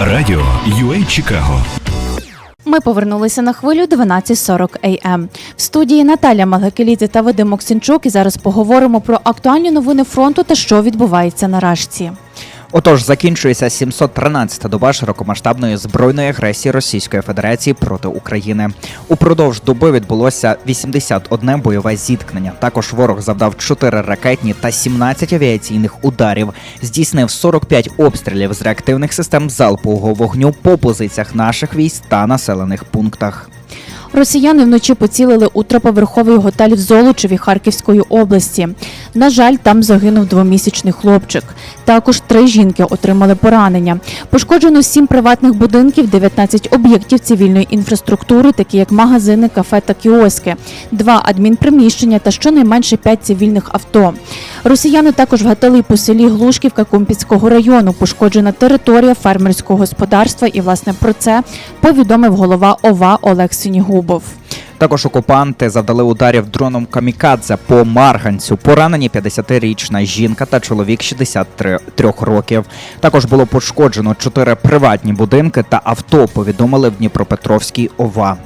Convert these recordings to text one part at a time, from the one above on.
Радіо UA Чикаго Ми повернулися на хвилю 12.40 АМ. В студії Наталя Магакелідзе та Вадим Оксінчук. І зараз поговоримо про актуальні новини фронту та що відбувається на Рашці. Отож, закінчується 713-та доба широкомасштабної збройної агресії Російської Федерації проти України. Упродовж доби відбулося 81 бойове зіткнення. Також ворог завдав 4 ракетні та 17 авіаційних ударів. Здійснив 45 обстрілів з реактивних систем залпового вогню по позиціях наших військ та населених пунктах. Росіяни вночі поцілили у троповерховий готель в Золочеві Харківської області. На жаль, там загинув двомісячний хлопчик. Також три жінки отримали поранення. Пошкоджено сім приватних будинків, 19 об'єктів цивільної інфраструктури, такі як магазини, кафе та кіоски, два адмінприміщення та щонайменше п'ять цивільних авто. Росіяни також вгатили по селі Глушківка Кумпіцького району. Пошкоджена територія фермерського господарства. І власне про це повідомив голова ОВА Олег Синігубов. Також окупанти завдали ударів дроном камікадзе по Марганцю. Поранені 50-річна жінка та чоловік 63 років. Також було пошкоджено чотири приватні будинки та авто. Повідомили в Дніпропетровській ОВА.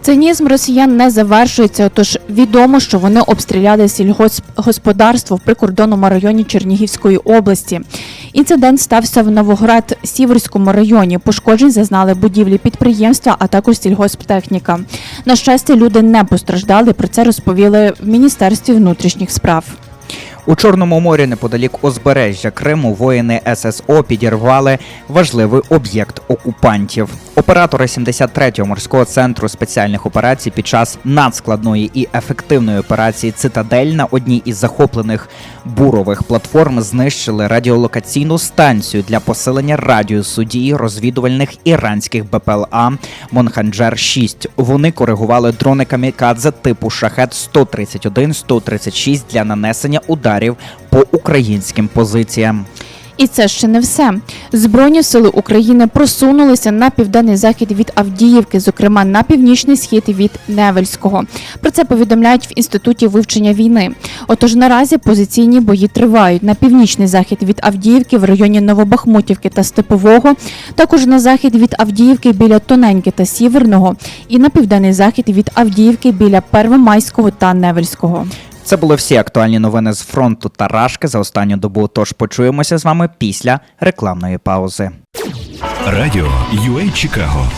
Цинізм росіян не завершується, тож відомо, що вони обстріляли сільгосподарство в прикордонному районі Чернігівської області. Інцидент стався в Новоград Сіверському районі. Пошкоджень зазнали будівлі підприємства, а також сільгосптехніка. На щастя, люди не постраждали. Про це розповіли в Міністерстві внутрішніх справ. У Чорному морі неподалік узбережжя Криму воїни ССО підірвали важливий об'єкт окупантів. Оператори 73-го морського центру спеціальних операцій під час надскладної і ефективної операції Цитадель на одній із захоплених бурових платформ знищили радіолокаційну станцію для посилення радіусу дії розвідувальних іранських БПЛА Монханджер 6 Вони коригували дрони камікадзе типу Шахет 131 136 для нанесення ударів по українським позиціям. І це ще не все. Збройні сили України просунулися на південний захід від Авдіївки, зокрема на північний схід від Невельського. Про це повідомляють в інституті вивчення війни. Отож, наразі позиційні бої тривають на північний захід від Авдіївки в районі Новобахмутівки та Степового, також на захід від Авдіївки біля Тоненьки та Сіверного, і на південний захід від Авдіївки біля Первомайського та Невельського. Це були всі актуальні новини з фронту та рашки за останню добу. Тож почуємося з вами після рекламної паузи. Радіо UA Чикаго